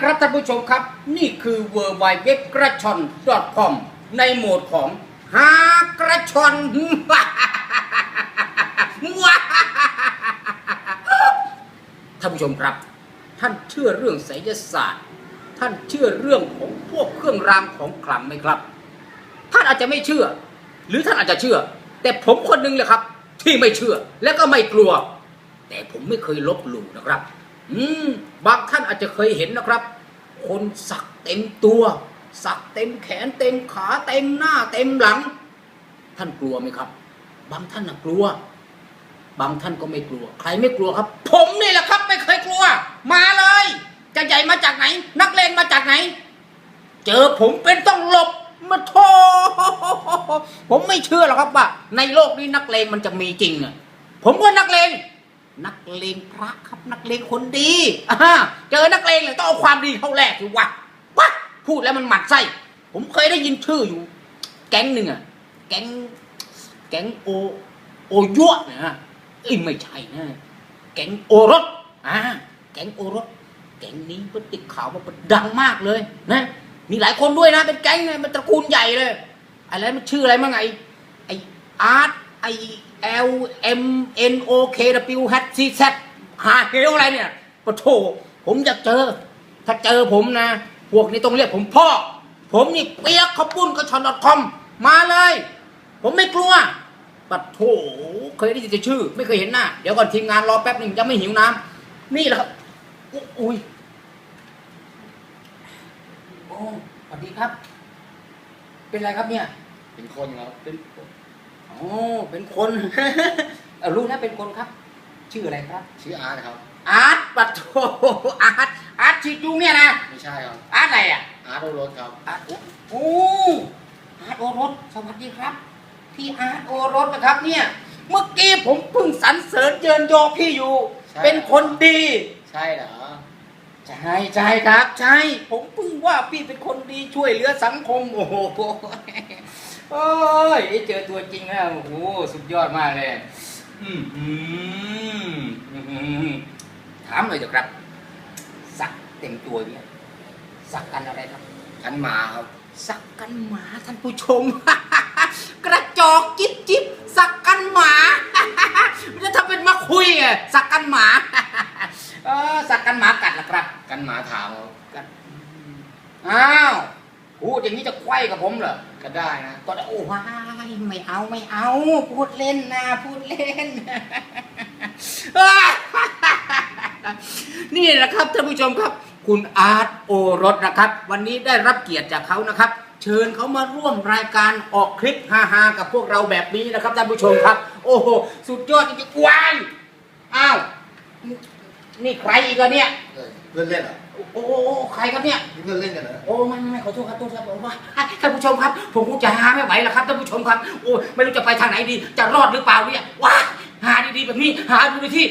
ครับท่านผู้ชมครับ นี่คือ w w w กระชอน .com ในโหมดของหากระชอนท่านผู้ชมครับ ท่านเชื่อเรื่องไสยศาสตร์ ท่านเชื่อเรื่องของพวกเครื่องรางของขลังไหมครับ ท่านอาจจะไม่เชื่อ หรือท่านอาจจะเชื่อ แต่ผมคนนึงเลยครับ ที่ไม่เชื่อและก็ไม่กลัว แต่ผมไม่เคยลบหลู่นะครับ อืมบางท่านอาจจะเคยเห็นนะครับ คนสักเต็มตัว สักเต็มแขนเต็มขาเต็มหน้าเต็มหลัง ท่านกลัวไหมครับ บางท่านน่ะกลัว บางท่านก็ไม่กลัว ใครไม่กลัวครับ ผมนี่แหละครับ ไม่เคยกลัว มาเลยจะใหญ่มาจากไหน นักเลงมาจากไหน เจอผมเป็นต้องหลบมาโทผมไม่เชื่อหรอกครับว่า ในโลกนี้นักเลงมันจะมีจริงอะผมก็นักเลง นักเลงพระครับนักเลงคนดีอ่าเจอนักเลงเลยต้องเอาความดีเข้าแลกสิวะวะพูดแล้วมันหมัดไส้ผมเคยได้ยินชื่ออยู่ แก๊งหนึ่งอะแก๊งแก๊งโอโอยั่วนะเอ้ยไม่ใช่นะแก๊งโอรสอ่าแก๊งโอรสแก๊งนี้มันติดข่าวมาดังมากเลยนะมีหลายคนด้วยนะเป็นแก๊งเนี่ยมันตระกูลใหญ่เลยอะไรมันชื่ออะไรมั่งไอไออาร์ต ไอเอลเอ็มเอ็นโอเควแฮซีแซหาเฮลอะไรเนี่ยปะโถผมอยากเจอ ถ้าเจอผมนะ พวกนี้ต้องเรียกผมพ่อ ผมนี่เปียกขบุ้นกระชอนดอทคอมมาเลย ผมไม่กลัวปัดโถเคยได้ยินแต่ชื่อ ไม่เคยเห็นหน้า เดี๋ยวก่อนทีมงานรอแป๊บหนึ่งยังไม่หิวน้ำนี่แหละครับอุ๊อุ้ยโอ้สวัสดีครับ เป็นไรครับเนี่ย เป็นคนครับเป็น โอ้เป็นคน เออรู้นะเป็นคนครับ ชื่ออะไรครับ ชื่ออาร์ตครับ อาร์ตปัดโถอาร์ตอาร์ตชีจุงเนี่ยนะ ไม่ใช่ครับ อาร์ตอะไรอะ อาร์ตโอรสครับ อาร์ตโอโอ้อาร์ตโอรสสวัสดีครับ พี่อาร์ตโอรสนะครับเนี่ย เมื่อกี้ผมเพิ่งสรรเสริญเยินยอพี่อยู่ ใช่ เป็นคนดี ใช่เหรอ ใช่ใช่ครับ ใช่ ผมเพิ่งว่าพี่เป็นคนดีช่วยเหลือสังคม โอ้โห โอ้ยเจอตัวจริงแล้วโอ้โหสุดยอดมากเลยอืมอืมอืมถามเลยเถอะครับ สักเต็มตัวเนี่ย สักกันอะไรครับ กันหมาครับ สักกันหมาท่านผู้ชม กระจอกจิ๊บจิ๊บสักกันหมามันจะทำเป็นมาคุยอะสักกันหมาเออสักกันหมากัดล่ะครับ กันหมาถามครับกันอ้าว พูดอย่างนี้จะไขว้กับผมเหรอ ก็ได้นะ ก็ได้โอ้ว้ายไม่เอาไม่เอา พูดเล่นนะ พูดเล่น นี่แหละครับท่านผู้ชมครับ คุณอาร์ตโอรสนะครับ วันนี้ได้รับเกียรติจากเขานะครับ เชิญเขามาร่วมรายการออกคลิปฮาๆกับพวกเราแบบนี้นะครับท่านผู้ชมครับ โอ้โห สุดยอดจริงๆวายอ้าว นี่ใครอีกอะเนี่ย เออเพื่อนเล่นเหรอโอ้โหใครครับเนี่ยนี่เพื่อนเล่นกันเหรอโอ้ไม่ไม่ไม่ขอโทษครับโทษครับผมว่าท่านผู้ชมครับ ผมคงจะหาไม่ไหวแล้วครับท่านผู้ชมครับ โอ้ไม่รู้จะไปทางไหนดี จะรอดหรือเปล่าเนี่ยว้าหาดีๆแบบนี้ หาดูในที่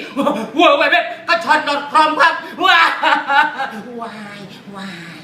เวอร์ไวเว็บก็ชอนดอทคอมครับว้ายวายวาย